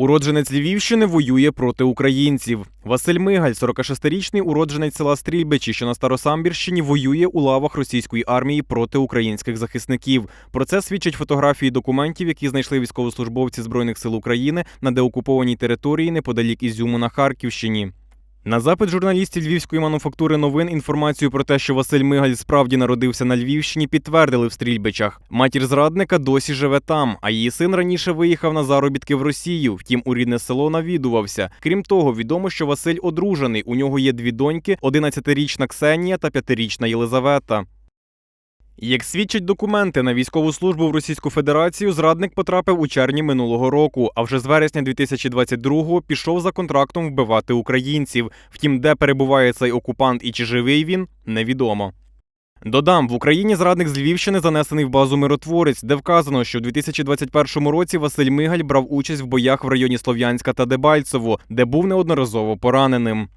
Уродженець Львівщини воює проти українців. Василь Мигаль, 46-річний уродженець села Стрільбичі, що на Старосамбірщині, воює у лавах російської армії проти українських захисників. Про це свідчать фотографії документів, які знайшли військовослужбовці збройних сил України на деокупованій території неподалік Ізюму на Харківщині. На запит журналістів львівської мануфактури новин інформацію про те, що Василь Мигаль справді народився на Львівщині, підтвердили в Стрільбичах. Матір зрадника досі живе там, а її син раніше виїхав на заробітки в Росію. Втім, у рідне село навідувався. Крім того, відомо, що Василь одружений. У нього є дві доньки: 11-річна Ксенія та 5-річна Єлизавета. Як свідчать документи, на військову службу в Російську Федерацію зрадник потрапив у червні минулого року, а вже з вересня 2022-го пішов за контрактом вбивати українців. Втім, де перебуває цей окупант і чи живий він, невідомо. Додам, в Україні зрадник з Львівщини занесений в базу миротворець, де вказано, що в 2021 році Василь Мигаль брав участь в боях в районі Слов'янська та Дебальцево, де був неодноразово пораненим.